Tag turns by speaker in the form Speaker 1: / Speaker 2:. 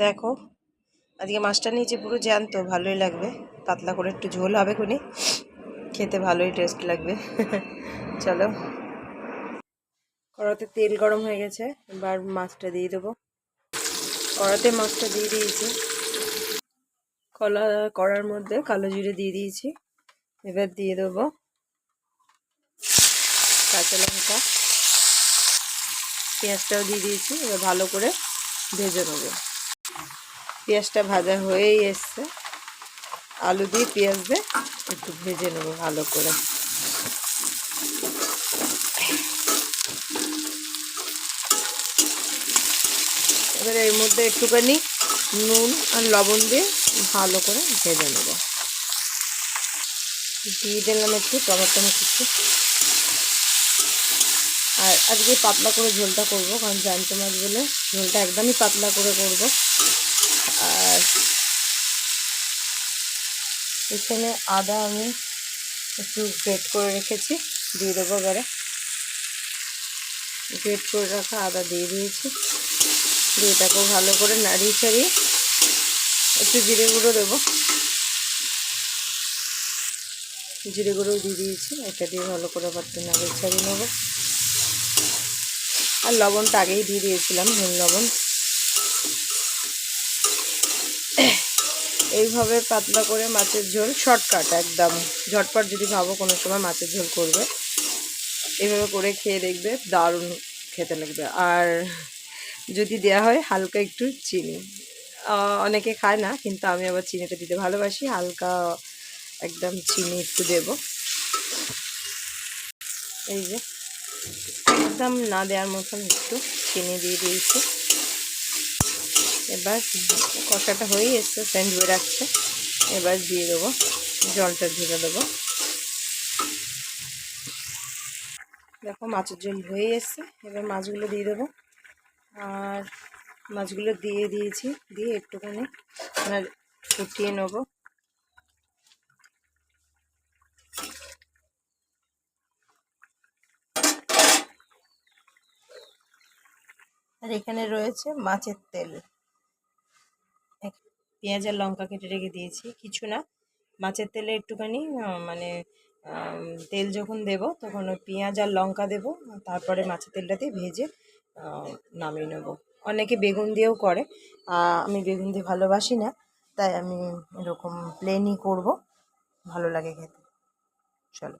Speaker 1: দেখো, আজকে মাছটা নিয়েছি পুরো জ্যান্ত, ভালোই লাগবে। পাতলা করে একটু ঝোল হবে খুনি, খেতে ভালোই টেস্ট লাগবে। চলো। কড়াতে তেল গরম হয়ে গেছে, এবার মাছটা দিয়ে দেবো। কড়াতে মাছটা দিয়ে দিয়েছি। কলা, কড়ার মধ্যে কালো জিরে দিয়ে দিয়েছি। এবার দিয়ে দেবো কাঁচা লঙ্কা। পেঁয়াজটাও দিয়ে দিয়েছি, এবার ভালো করে ভেজে নেব। পেঁয়াজটা ভাজা হয়েই এসছে। আলু দিয়ে পেঁয়াজ দিয়ে একটু ভেজে নেব ভালো করে। এবার এর মধ্যে একটুখানি নুন আর লবণ দিয়ে ভালো করে ভেজে নেব। দিয়ে দিলাম একটু টমেটো কিছু। আর আজকে পাতলা করে ঝোলটা করব, কারণ জ্যান্ত মাছ বলে ঝোলটা একদমই পাতলা করে করব। আর এখানে আদা আমি একটু গ্রেট করে রেখেছি, দিয়ে দেবো এবারে। গ্রেট করে রাখা আদা দিয়ে দিয়েছি। দিয়ে এটাকেও ভালো করে নাড়িয়ে ছাড়িয়ে একটু জিরে গুঁড়ো দেবো। জিরে গুঁড়ো দিয়ে দিয়েছি, এটা দিয়ে ভালো করে আবার নাড়িয়ে ছাড়িয়ে নেব। আর লবণটা আগেই দিয়ে দিয়েছিলাম, নুন লবণ। এইভাবে পাতলা করে মাছের ঝোল শর্টকাট একদম। ঝটপট যদি ভাবো কোনো সময় মাছের ঝোল করবে। এইভাবে করে খেয়ে দেখবে, দারুণ খেতে লাগবে। আর যদি দেয়া হয় হালকা একটু চিনি। অনেকে খায় না, কিন্তু আমি আবার চিনিটা দিতে ভালোবাসি। হালকা একদম চিনি একটু দেব। এই যে, একদম না দেওয়ার মতন একটু চিনি দিয়ে দিয়েছি। এবার কষাটা হয়েই এসছে সেন্ট রাখছে। এবার দিয়ে দেবো, জলটা ঢেলে দেবো। দেখো মাছের ঝোল হয়ে এসছে এবার মাছগুলো দিয়ে দেবো। আর মাছগুলো দিয়ে দিয়েছি, দিয়ে একটুখানি আর ফুটিয়ে নেব। আর এখানে রয়েছে মাছের তেল। পেঁয়াজ আর লঙ্কা কেটে রেখে দিয়েছি, কিছু না। মাছের তেলে একটুখানি মানে তেল যখন দেব তখন ওই পেঁয়াজ আর লঙ্কা দেব, তারপরে মাছের তেলটা দিয়ে ভেজে নামিয়ে নেব। অনেকে বেগুন দিয়েও করে আমি বেগুন দিয়ে ভালোবাসি না, তাই আমি এরকম প্লেনই করব, ভালো লাগে খেতে। চলো।